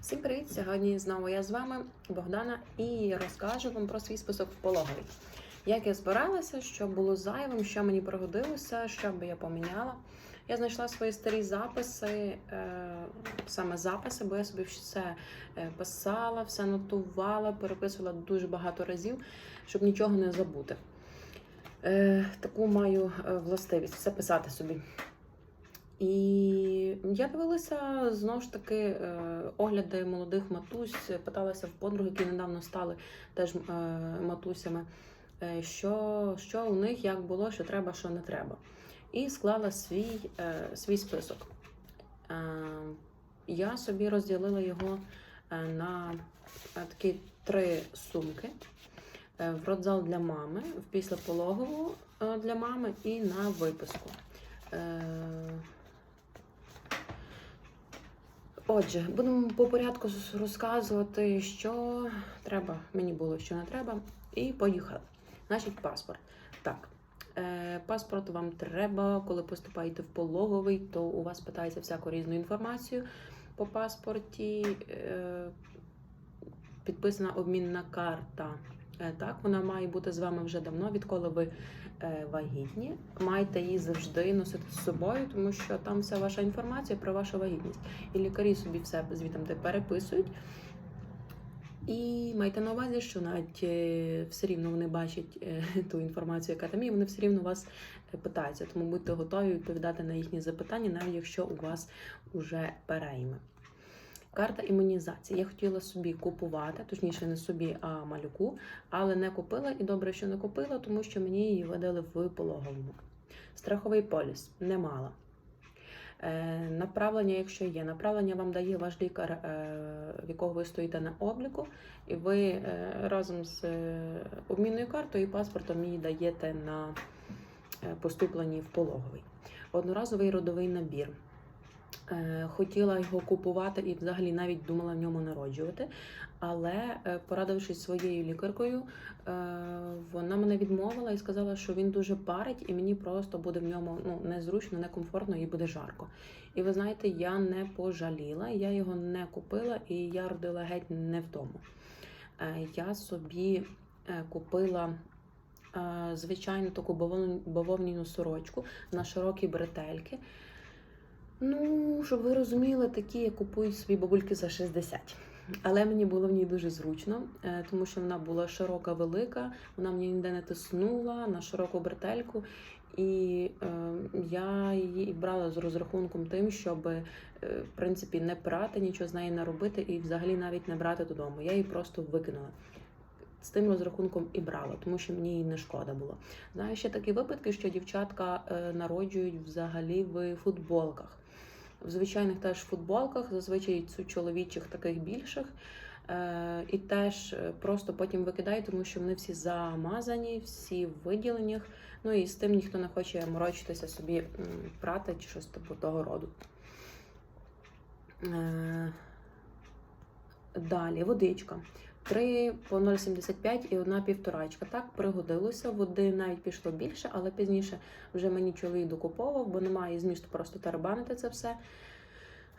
Всім привіт! Сьогодні знову я з вами, Богдана, і розкажу вам про свій список в пологовий. Як я збиралася, що було зайвим, що мені пригодилося, що би я поміняла. Я знайшла свої старі записи, е, саме записи, бо я собі все е, писала, все нотувала, переписувала дуже багато разів, щоб нічого не забути. Е, таку маю властивість все писати собі. І я дивилася знову ж таки е, огляди молодих матусь, питалася в подруг, які недавно стали теж е, матусями, е, що, що у них як було, що треба, що не треба. І склала свій, свій список. Я собі розділила його на такі три сумки. В родзал для мами, в післяпологову для мами і на виписку. Отже, будемо по порядку розказувати, що треба, мені було, що не треба, і поїхали. Значить, паспорт. Так, е, паспорт вам треба, коли поступаєте в пологовий, то у вас питається всяку різну інформацію по паспорті. Е, підписана обмінна карта. Е, Так, вона має бути з вами вже давно, відколи ви вагітні. Майте її завжди носити з собою, тому що там вся ваша інформація про вашу вагітність. І лікарі собі все звітом переписують. І майте на увазі, що навіть е, все рівно вони бачать е, ту інформацію, яка там є, вони все рівно вас е, питаються. Тому будьте готові відповідати на їхні запитання, навіть якщо у вас уже перейме. Карта імунізації. Я хотіла собі купувати, точніше, не собі, а малюку, але не купила і добре, що не купила, тому що мені її видали в пологовому. Страховий поліс не мала. Е, направлення, якщо є, направлення вам дає ваш лікар, е, в якого ви стоїте на обліку, і ви е, разом з обмінною картою і паспортом її даєте на поступленні в пологовий. Одноразовий родовий набір. Е, Хотіла його купувати і взагалі навіть думала в ньому народжувати. Але е, порадившись своєю лікаркою, е, вона мене відмовила і сказала, що він дуже парить, і мені просто буде в ньому ну, незручно, некомфортно і буде жарко. І ви знаєте, я не пожаліла, я його не купила, і я родила геть не вдома. Я собі купила. Звичайну таку бавовняну сорочку на широкі бретельки. Ну, щоб ви розуміли, такі я купую собі бабульки за 60. Але мені було в ній дуже зручно, е, тому що вона була широка, велика, вона мені ніде не тиснула на широку бретельку. І е, я її брала з розрахунком тим, щоб е, в принципі не прати, нічого з неї не робити і взагалі навіть не брати додому. Я її просто викинула. З тим розрахунком і брала, тому що мені її не шкода було. Знаю ще такі випадки, що дівчатка е, народжують взагалі в футболках. В звичайних теж футболках, зазвичай цю чоловічих таких більших. Е, і теж е, просто потім викидають, тому що вони всі замазані, всі в виділеннях. Ну і з тим ніхто не хоче морочитися собі прати чи щось типу того роду. Е, Далі водичка. Три по 0,75 і одна півторачка. Так пригодилося. Води навіть пішло більше, але пізніше вже мені чоловік докуповував, бо немає змісту просто тарабанити це все.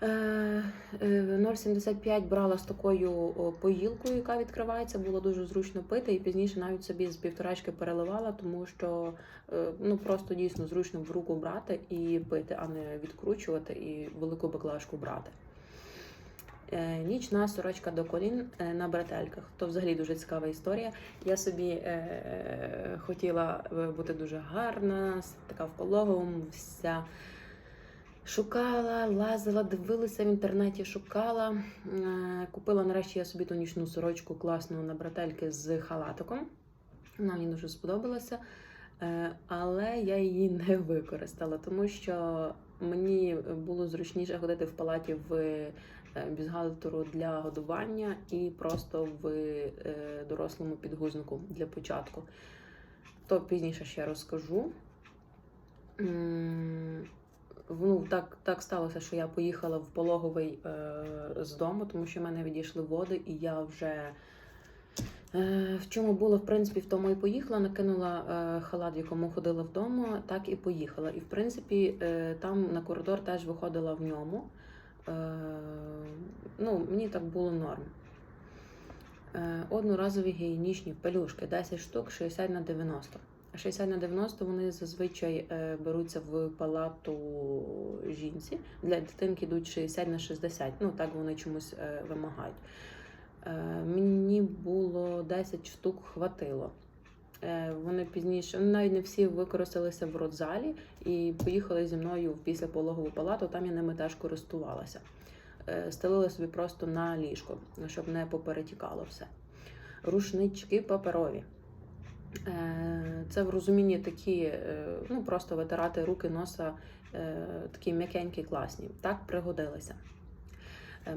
Е, е, 0,75 брала з такою поїлкою, яка відкривається, було дуже зручно пити, і пізніше навіть собі з півторачки переливала, тому що е, ну просто дійсно зручно в руку брати і пити, а не відкручувати і велику баклажку брати. Е, Нічна сорочка до колін е, на бретельках. То взагалі дуже цікава історія. Я собі е, хотіла бути дуже гарна, така в пологовому, вся шукала, лазила, дивилася в інтернеті, шукала. Купила нарешті я собі ту нічну сорочку класну на бретельки з халатиком. Вона мені дуже сподобалася. Але я її не використала, тому що мені було зручніше ходити в палаті в е, для годування і просто в е, дорослому підгузнику для початку. То пізніше ще розкажу. Ну, так, так сталося, що я поїхала в пологовий е, з дому, тому що в мене відійшли води, і я вже Е, В чому було, в принципі, в тому і поїхала, накинула е, халат, в якому ходила вдома, так і поїхала. І в принципі, е, там на коридор теж виходила в ньому. Е, ну, мені так було норм. Е, Одноразові гігієнічні пелюшки 10 штук 60 на 90. 60 на 90 вони зазвичай е, беруться в палату жінці. Для дитинки йдуть 60 на 60. Ну так вони чомусь вимагають. Мені було 10 штук хватило. Е, Вони пізніше, ну, навіть не всі використалися в родзалі і поїхали зі мною в післяпологову палату. Там я ними теж користувалася. Е, Стелила собі просто на ліжко, щоб не поперетікало все. Рушнички паперові. Е, Це в розумінні такі, ну просто витирати руки, носа, такі м'якенькі, класні. Так пригодилися.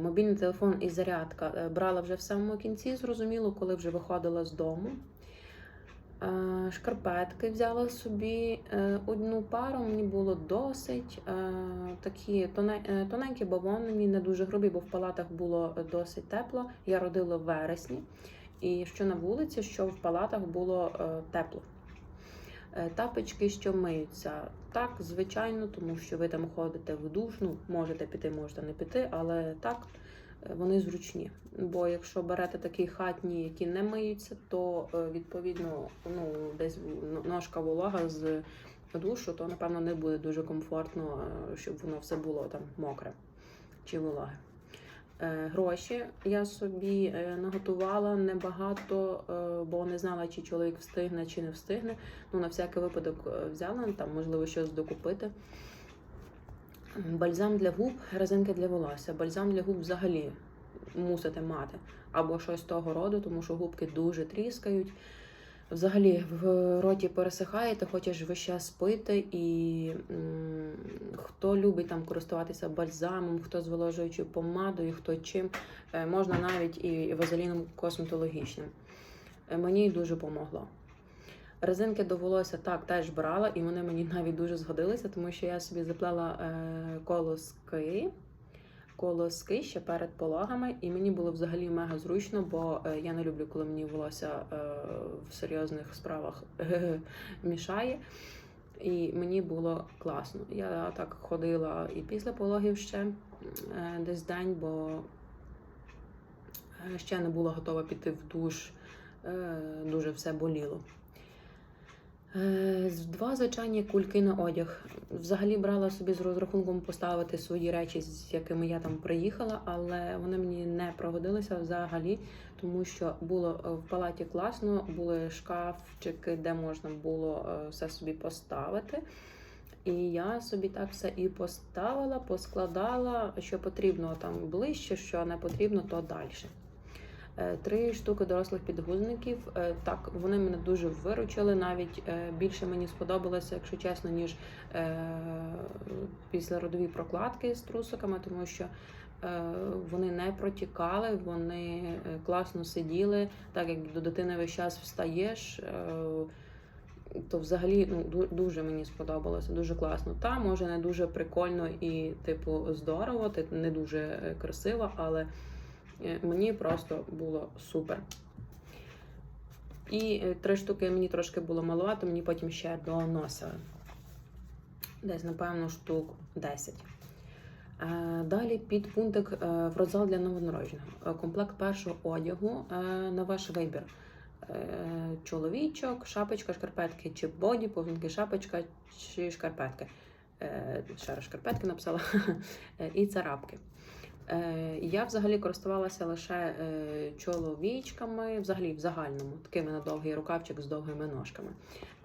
Мобільний телефон і зарядка брала вже в самому кінці, зрозуміло, коли вже виходила з дому. Е, Шкарпетки взяла собі е, одну пару, мені було досить. Е, Такі тоне- тоненькі бавовняні, не дуже грубі, бо в палатах було досить тепло. Я родила в вересні, і що на вулиці, що в палатах було тепло. Тапочки, що миються, так, звичайно, тому що ви там ходите в душ, ну, можете піти, можете не піти, але так, вони зручні. Бо якщо берете такі хатні, які не миються, то е, відповідно ну, десь ножка волога з душу, то напевно не буде дуже комфортно, е, щоб воно все було там мокре чи вологе. Е, Гроші я собі е, наготувала небагато, е, бо не знала, чи чоловік встигне, чи не встигне. Ну, на всякий випадок е, взяла, там, можливо, щось докупити. Бальзам для губ, резинки для волосся. Бальзам для губ взагалі мусите мати. Або щось того роду, тому що губки дуже тріскають. Взагалі в роті пересихає, ти хочеш весь час пити, і м, хто любить там користуватися бальзамом, хто зволожуючою помадою, хто чим, е, можна навіть і вазеліном косметологічним. Е, Мені дуже помогло. Резинки до волосся так теж брала, і вони мені навіть дуже згодилися, тому що я собі заплела е, колоски, колоски ще перед пологами, і мені було взагалі мега зручно, бо е, я не люблю, коли мені волосся е, в серйозних справах мішає. І мені було класно. Я так ходила і після пологів ще десь день, бо ще не була готова піти в душ. Дуже все боліло. Е, Два звичайні кульки на одяг. Взагалі брала собі з розрахунком поставити свої речі, з якими я там приїхала, але вони мені не пригодилися взагалі, тому що було е, в палаті класно, були шкафчики, де можна було е, все собі поставити. І я собі так все і поставила, поскладала, що потрібно там ближче, що не потрібно, то далі. Е, Три штуки дорослих підгузників. Е, Так, вони мене дуже виручили. Навіть е, більше мені сподобалося, якщо чесно, ніж післяродові прокладки з трусиками, тому що вони не протікали, вони класно сиділи. Так як до дитини весь час встаєш. То взагалі ну дуже мені сподобалося, дуже класно. Та може не дуже прикольно і, типу, здорово, ти не дуже красиво, але Мені просто було супер. І е, три штуки мені трошки було маловато, мені потім ще доносили. Десь, напевно, штук 10. Е, Далі під пунктик е, в родзал для новонародженого. Комплект першого одягу на ваш вибір. Чоловічок, шапочка, шкарпетки чи боді, повненький шапочка чи шкарпетки. Ще раз шкарпетки написала. І царапки. Е, Я взагалі користувалася лише е, чоловічками, взагалі в загальному, такими на довгий рукавчик з довгими ножками.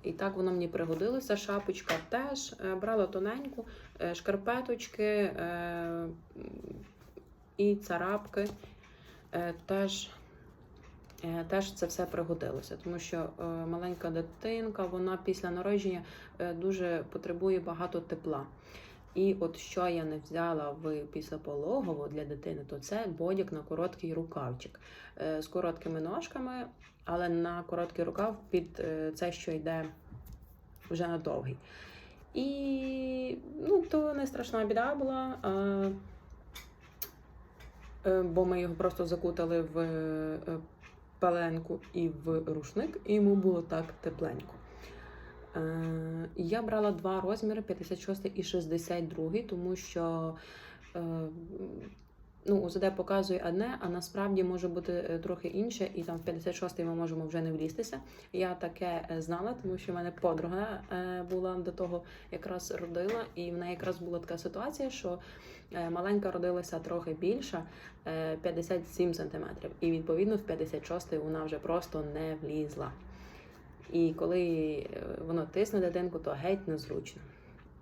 І так воно мені пригодилося. Шапочка теж е, брала тоненьку, шкарпеточки і царапки теж. Теж це все пригодилося, тому що маленька дитинка, вона після народження дуже потребує багато тепла. І от що я не взяла в післяпологово для дитини, то це бодік на короткий рукавчик е, з короткими ножками, але на короткий рукав під е, це, що йде вже на довгий. І ну, то не страшна біда була, е, е, бо ми його просто закутали в пеленку і в рушник, і йому було так тепленько. Е, Я брала два розміри 56 і 62, тому що е, ну, УЗД показує одне, а насправді може бути е, трохи інше, і там в 56-й ми можемо вже не влізтися. Я таке знала, тому що в мене подруга була до того, якраз родила, і в неї якраз була така ситуація, що маленька родилася трохи більша, е, 57 сантиметрів, і відповідно в 56-й вона вже просто не влізла. І коли е, воно тисне дитинку, то геть незручно.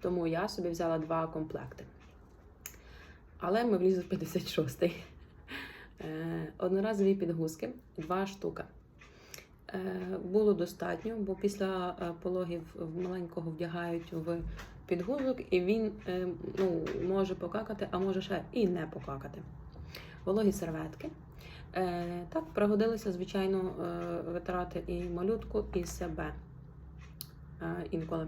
Тому я собі взяла два комплекти. Але ми влізли в 56-й. Е, Одноразові підгузки, два штука. Е, Було достатньо, бо після пологів маленького вдягають в підгузок, і він ну, може покакати, а може ще і не покакати. Вологі серветки. Е, Так, пригодилися, звичайно, е, витирати і малютку, і себе е, інколи.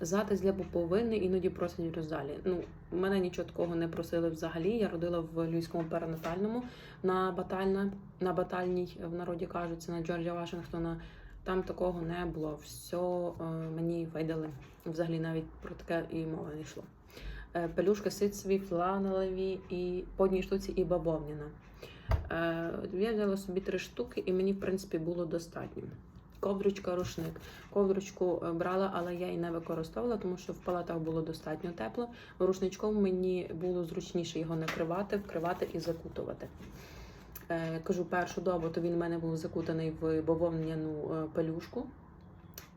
Затис для поповини іноді просять роздалі. Ну, мене нічого такого не просили взагалі. Я родила в Львівському перинатальному на батальна, на батальній, в народі кажуть, це на Джорджа Вашингтона. Там такого не було. Все мені видали. Взагалі навіть про таке і мова не йшло. Пелюшки ситцеві, фланелеві і по штуці і бавовняна. Е, я взяла собі три штуки, і мені, в принципі, було достатньо. Ковдручка, рушник. Ковдручку е, брала, але я її не використовувала, тому що в палатах було достатньо тепло. Рушничком мені було зручніше його накривати, вкривати і закутувати. Е, кажу, першу добу то він в мене був закутаний в бавовняну пелюшку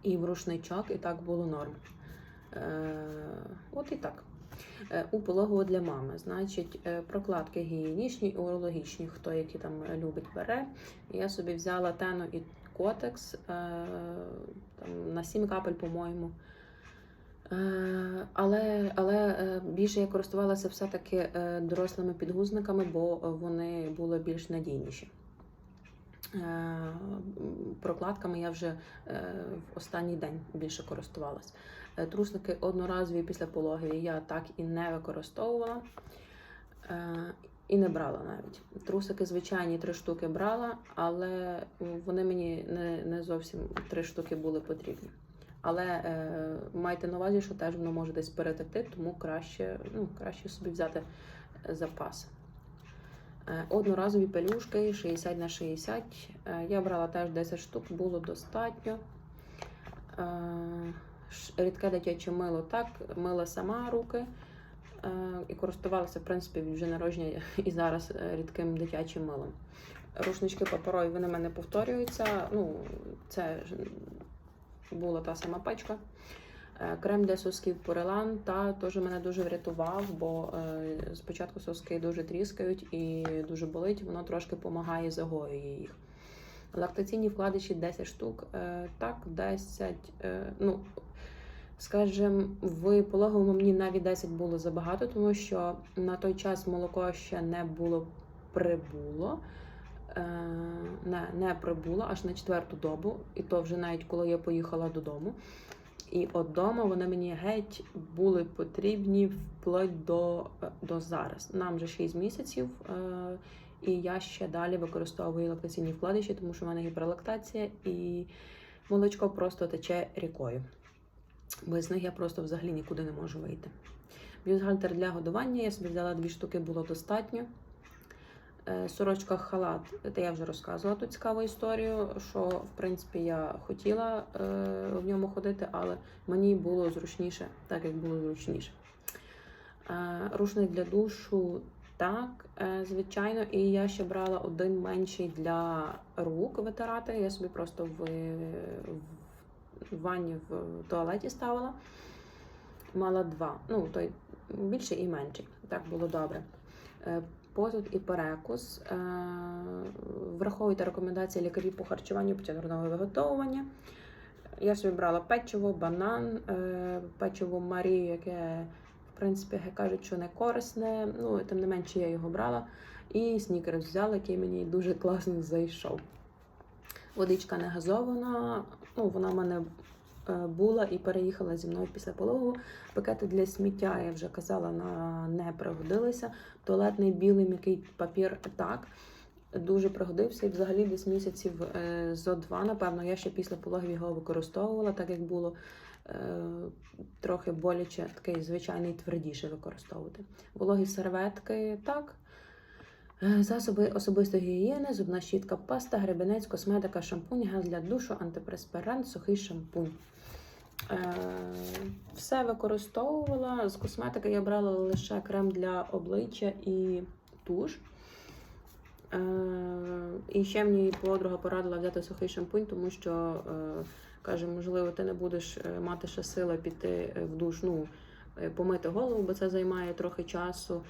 і в рушничок, і так було норм. От і так. Е, У пологову для мами, значить, е, прокладки гігієнічні і урологічні, хто які там любить бере. Я собі взяла тену і котекс е, там, на 7 капель, по-моєму. Але, але більше я користувалася все-таки дорослими підгузниками, бо вони були більш надійніші. Прокладками я вже в останній день більше користувалась. Е, Трусники одноразові після пологів я так і не використовувала. Е, і не брала навіть. Трусики звичайні три штуки брала, але вони мені не, не зовсім три штуки були потрібні. Але е, майте на увазі, що теж воно може десь перетекти, тому краще, ну, краще собі взяти е, запас. Е, одноразові пелюшки 60 на 60. Е, я брала теж 10 штук, було достатньо. Е, рідке дитяче мило так, мила сама руки. Е, і користувалася, в принципі, вже народження і зараз е, рідким дитячим милом. Рушнички паперові вони в мене повторюються. Ну, це була та сама пачка. Е, Крем для сосків Порелан та теж мене дуже врятував, бо спочатку соски дуже тріскають і дуже болить, воно трошки допомагає загоює їх. Лактаційні вкладиші 10 штук. Так, 10, е, ну, скажімо, в пологовому мені навіть 10 було забагато, тому що на той час молоко ще не було прибуло. Е, Не, не прибуло аж на четверту добу, і то вже навіть коли я поїхала додому. І от вдома вони мені геть були потрібні вплоть до, до зараз. Нам вже 6 місяців, е, і я ще далі використовую лактаційні вкладиші, тому що в мене гіперлактація і молочко просто тече рікою. Без них я просто взагалі нікуди не можу вийти. Бюстгальтер для годування я собі взяла дві штуки, було достатньо. Е, Сорочка халат, це я вже розказувала ту цікаву історію, що в принципі я хотіла е, в ньому ходити, але мені було зручніше, так як було зручніше. Е, рушник для душу, так, звичайно, і я ще брала один менший для рук витирати. Я собі просто в, в ванні в туалеті ставила. Мала два. Ну, той більший і менший. Так було добре. Е, Посуд і перекус. Е, Враховуйте рекомендації лікарів по харчуванню під грудного виготовування. Я собі брала печиво, банан, е, печиво Марію, яке, в принципі, кажуть, що не корисне. Ну, тим не менше, я його брала. І снікерс взяла, який мені дуже класно зайшов. Водичка не газована. Ну, вона в мене е, була і переїхала зі мною після пологу. Пакети для сміття, я вже казала, на не пригодилися. Туалетний білий м'який папір так. Дуже пригодився і взагалі десь місяців е, зо два, напевно, я ще після пологів його використовувала, так як було е, трохи боляче, такий звичайний твердіше використовувати. Вологі серветки так. Е, Засоби особистої гігієни, зубна щітка, паста, гребенець, косметика, шампунь, газ для душу, антипреспирант, сухий шампунь. Е, Все використовувала. З косметики я брала лише крем для обличчя і туш. Е, І ще мені подруга порадила взяти сухий шампунь, тому що каже, можливо, ти не будеш мати ще сили піти в душ, ну, помити голову, бо це займає трохи часу.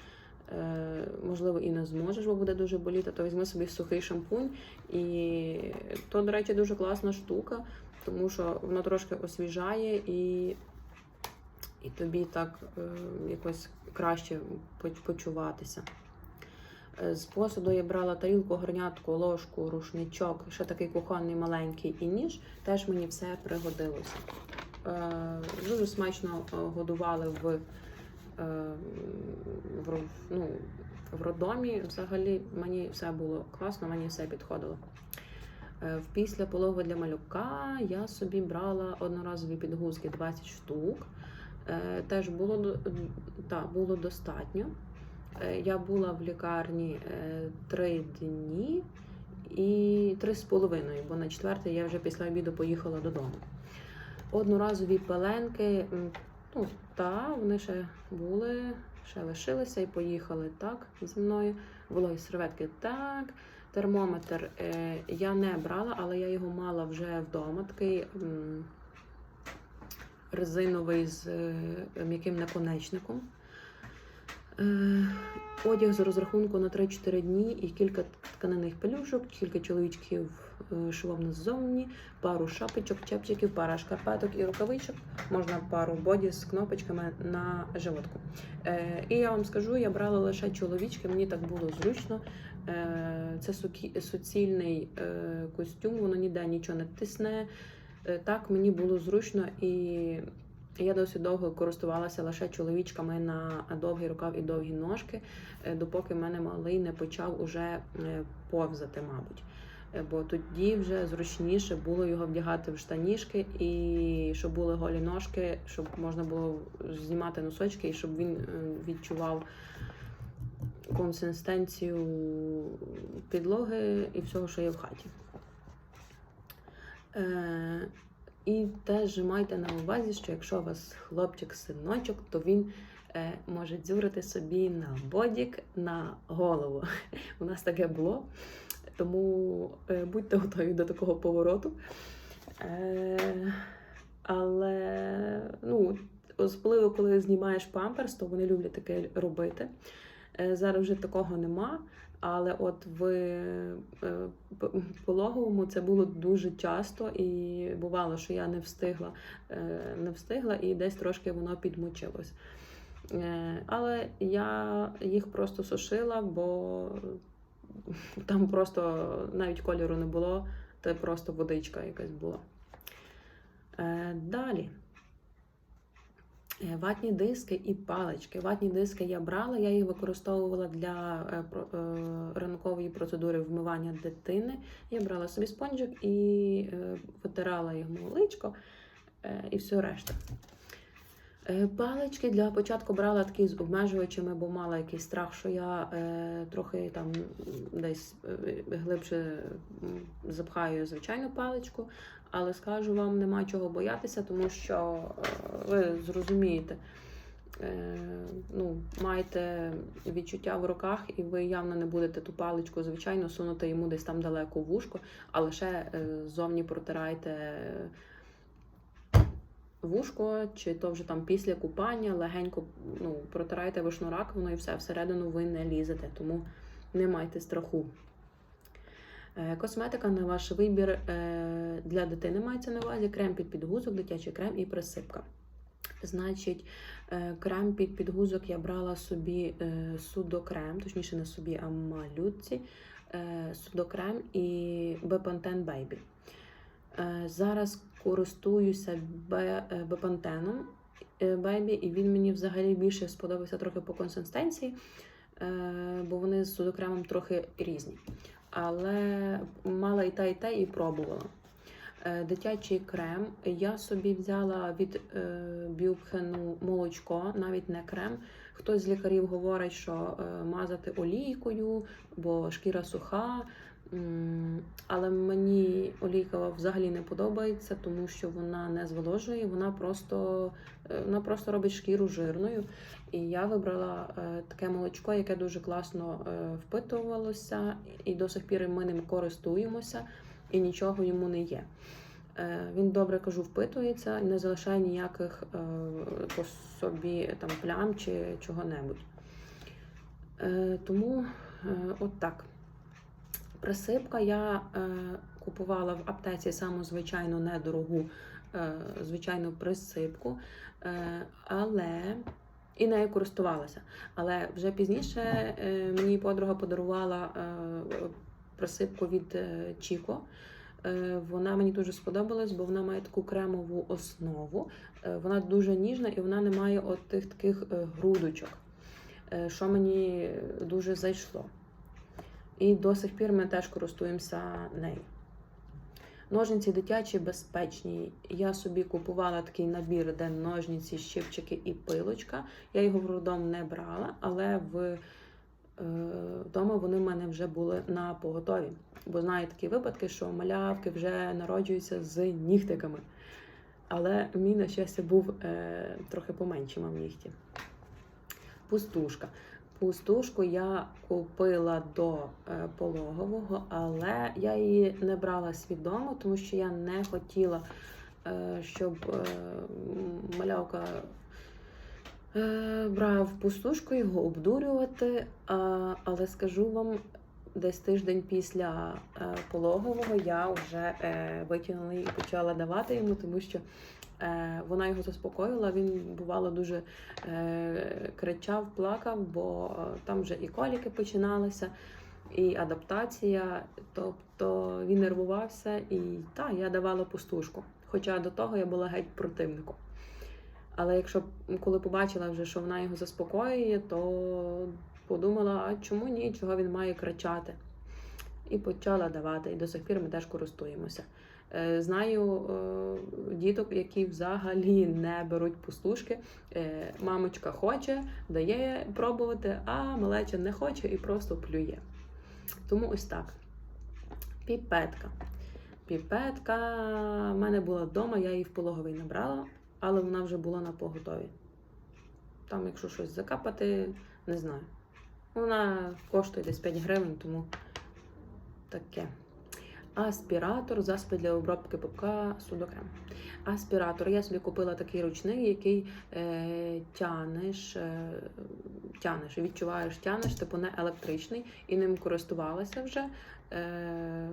Е, Можливо, і не зможеш, бо буде дуже боліти, то візьми собі сухий шампунь. І то, до речі, дуже класна штука, тому що воно трошки освіжає і, і тобі так е, якось краще почуватися. Е, З посуду я брала тарілку, горнятку, ложку, рушничок, ще такий кухонний маленький і ніж. Теж мені все пригодилося. Дуже смачно годували в, в, ро- ну, в роддомі. Взагалі мені все було класно, мені все підходило. Е, В після пологу для малюка я собі брала одноразові підгузки 20 штук. Е, Теж було, та, було достатньо. Е, Я була в лікарні е, три дні і три з половиною, бо на четвертий я вже після обіду поїхала додому. Одноразові пеленки, ну та вони ще були, ще лишилися і поїхали так зі мною. Вологі серветки так. Термометр е, я не брала, але я його мала вже вдома. Такий м, резиновий з е, м'яким наконечником. Е, Одяг з розрахунку на 3-4 дні і кілька тканинних пелюшок, кілька чоловічків е, шовом ззовні, пару шапочок, чепчиків, пара шкарпеток і рукавичок. Можна пару боді з кнопочками на животку. Е, І я вам скажу, я брала лише чоловічки, мені так було зручно. Е, Це суцільний е, костюм, воно ніде нічого не тисне. Е, Так мені було зручно і я досить довго користувалася лише чоловічками на довгий рукав і довгі ножки, е, допоки в мене малий не почав уже е, повзати, мабуть. Е, Бо тоді вже зручніше було його вдягати в штанішки, і щоб були голі ножки, щоб можна було знімати носочки, і щоб він е, відчував консистенцію підлоги і всього, що є в хаті. Е, і теж майте на увазі, що якщо у вас хлопчик-синочок, то він е, може дзюрити собі на бодік, на голову. У нас таке було. Тому е, будьте готові до такого повороту. Е, але ну, особливо, коли знімаєш памперс, то вони люблять таке робити. Е, зараз вже такого нема. Але от в пологовому це було дуже часто, і бувало, що я не встигла, не встигла і десь трошки воно підмочилось. Але я їх просто сушила, бо там просто навіть кольору не було, це просто водичка якась була. Е, Далі. Е, Ватні диски і палички. Ватні диски я брала, я їх використовувала для е, е, ранкової процедури вмивання дитини. Я брала собі спонжик і витирала йому личко і все решта. Е, Палички для початку брала такі з обмежувачами, бо мала якийсь страх, що я е, трохи там десь е, глибше запхаю звичайну паличку. Але скажу вам, нема чого боятися, тому що е, ви зрозумієте, е, ну, маєте відчуття в руках, і ви явно не будете ту паличку, звичайно, сунути йому десь там далеко в вушко, а лише ззовні протирайте вушко, чи то вже там після купання, легенько ну, протирайте вишну раковину і все, всередину ви не лізете, тому не майте страху. Е, Косметика на ваш вибір е, для дитини мається на увазі крем під підгузок, дитячий крем і присипка. Значить, е, крем під підгузок я брала собі судокрем, точніше не собі, а малютці, судокрем і Baby. Е, Зараз користуюся е, Бепантеном е, Baby, і він мені взагалі більше сподобався трохи по консистенції, е, бо вони з судокремом трохи різні але мала і те, і те, і пробувала. Дитячий крем я собі взяла від Бюбхену молочко, навіть не крем, Хтось з лікарів говорить, що мазати олійкою, бо шкіра суха. Але мені олійка взагалі не подобається, тому що вона не зволожує, вона просто, е, вона просто робить шкіру жирною. І я вибрала е, таке молочко, яке дуже класно е, впитувалося, і до сих пір ми ним користуємося, і нічого йому не є. Він добре кажу, впитується і не залишає ніяких по собі там плям чи чого-небудь. Тому от так. Присипка я е, купувала в аптеці саму звичайну недорогу е, звичайну присипку, е, але і нею користувалася. Але вже пізніше е, мені подруга подарувала е, присипку від е, Чіко. Е, Вона мені дуже сподобалась, бо вона має таку кремову основу. Е, Вона дуже ніжна і вона не має от тих таких е, грудочок, що мені дуже зайшло. І до сих пір ми теж користуємося нею. Ножниці дитячі безпечні. Я собі купувала такий набір, де ножниці, щипчики і пилочка. Я його в роддом не брала, але в, е, вдома вони в мене вже були на поготові. Бо знаю такі випадки, що малявки вже народжуються з нігтиками. Але мій, на щастя, був е, трохи поменші мав нігті. Пустушка. Пустушку я купила до е, пологового, але я її не брала свідомо, тому що я не хотіла, е, щоб е, малявка брав пустушку, його обдурювати. Але скажу вам, десь тиждень після пологового я вже витягнула і почала давати йому, тому що вона його заспокоїла. Він бувало дуже е, кричав, плакав, бо е, там вже і коліки починалися, і адаптація. Тобто він нервувався, і та, я давала пустушку. Хоча до того я була геть противником. Але якщо коли побачила вже, що вона його заспокоює, то подумала, а чому ні, чого він має кричати? І почала давати. І до сих пір ми теж користуємося. Е, Знаю е, діток, які взагалі не беруть пустушки. Е, Мамочка хоче, дає пробувати, а малеча не хоче і просто плює. Тому ось так. Піпетка. Піпетка в мене була вдома, я її в пологовий набрала, але вона вже була на поготові. Там, якщо щось закапати, не знаю. Вона коштує десь 5 гривень, тому таке. Аспіратор, засоби для обробки пупка, судокрем. Аспіратор. Я собі купила такий ручний, який е, тянеш, е, тянеш, відчуваєш, тянеш, типу не електричний, і ним користувалася вже. Е,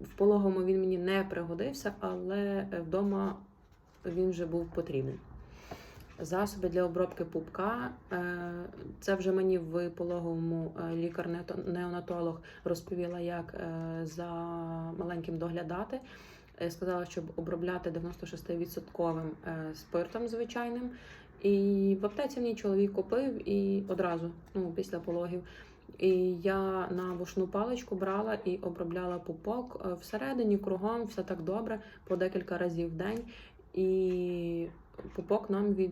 в пологому він мені не пригодився, але вдома він вже був потрібен. Засоби для обробки пупка. Е, Це вже мені в пологовому е, лікар-неонатолог розповіла, як е, за маленьким доглядати. Сказала, щоб обробляти 96% е, спиртом звичайним. І в аптеці мені чоловік купив і одразу, ну, після пологів. І я на вушну паличку брала і обробляла пупок всередині, кругом, все так добре, по декілька разів в день. І пупок нам від,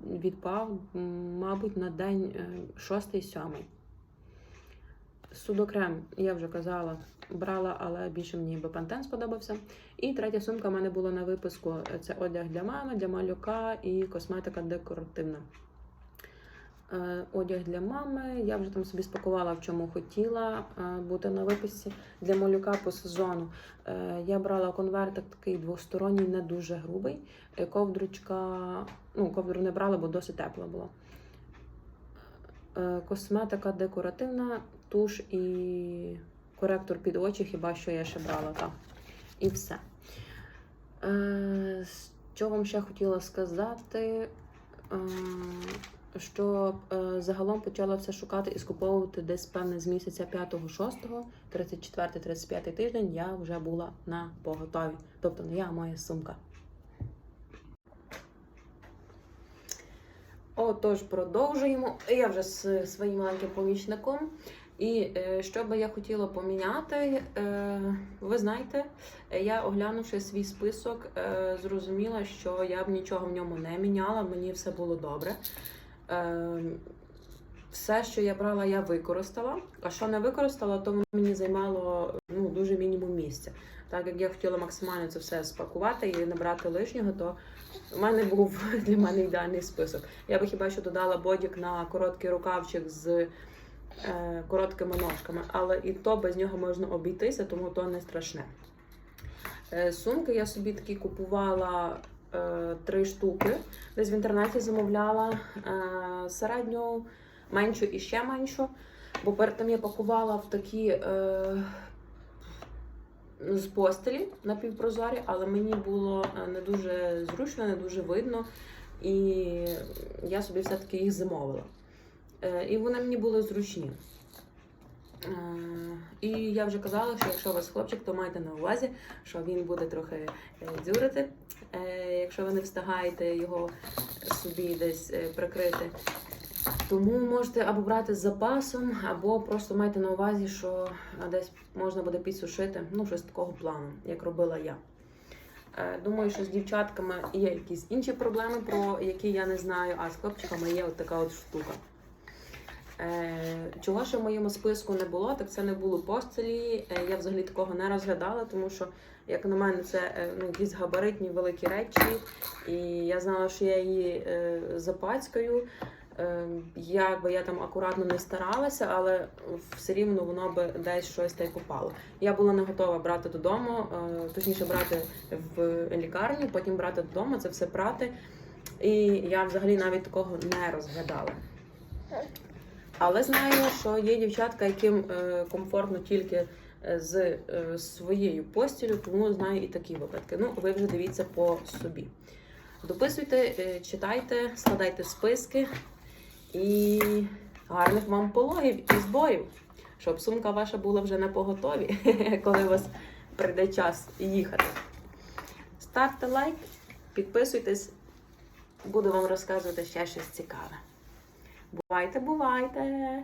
відпав, мабуть, на день е, шостий-сьомий. Судокрем, я вже казала, брала, але більше мені би пантен сподобався. І третя сумка в мене була на виписку: це одяг для мами, для малюка і косметика декоративна. Е, Одяг для мами. Я вже там собі спакувала, в чому хотіла е, бути на виписці для малюка по сезону. Е, Я брала конвертик такий двосторонній, не дуже грубий. Ковдручка, ну, ковдру не брала, бо досить тепла була. Косметика декоративна, туш і коректор під очі, хіба що я ще брала, так. І все. Що вам ще хотіла сказати? Що е, загалом почала все шукати і скуповувати десь певне з місяця 5-6, 34-35 тиждень я вже була на поготові. Тобто не я, а моя сумка. Отож, продовжуємо. Я вже з своїм маленьким помічником. І е, що би я хотіла поміняти, е, ви знаєте, я оглянувши свій список, е, зрозуміла, що я б нічого в ньому не міняла, мені все було добре. Е, все, що я брала, я використала. А що не використала, то воно мені займало ну, дуже мінімум місця. Так як я хотіла максимально це все спакувати і не брати лишнього, то в мене був для мене ідеальний список. Я би хіба що додала бодік на короткий рукавчик з е, короткими ножками, але і то без нього можна обійтися, тому то не страшне. Е, сумки я собі такі купувала три штуки. Десь в інтернеті замовляла е, середню, меншу і ще меншу. Бо перед тим я пакувала в такі е, з постелі напівпрозорі, але мені було е, не дуже зручно, не дуже видно. І я собі все-таки їх замовила. Е, і вони мені були зручні. Е, І я вже казала, що якщо у вас хлопчик, то майте на увазі, що він буде трохи е, дзюрити, е, якщо ви не встигаєте його собі десь прикрити. Тому можете або брати з запасом, або просто майте на увазі, що десь можна буде підсушити, ну, щось такого плану, як робила я. Думаю, що з дівчатками є якісь інші проблеми, про які я не знаю, а з хлопчиками є от така от штука. Е, Чого ще в моєму списку не було, так це не було постелі. Е, Я взагалі такого не розглядала, тому що, як на мене, це е, ну, якісь габаритні великі речі. І я знала, що я її запацькаю. Як би я там акуратно не старалася, але все рівно воно би десь щось та й попало. Я була не готова брати додому, точніше брати в лікарню, потім брати додому, це все прати. І я взагалі навіть такого не розглядала. Але знаю, що є дівчатка, яким е, комфортно тільки е, з е, своєю постілю, тому знаю і такі випадки. Ну, ви вже дивіться по собі. Дописуйте, читайте, складайте списки і гарних вам пологів і зборів, щоб сумка ваша була вже на поготові, коли у вас прийде час їхати. Ставте лайк, підписуйтесь, буду вам розказувати ще щось цікаве. Бувайте, бувайте!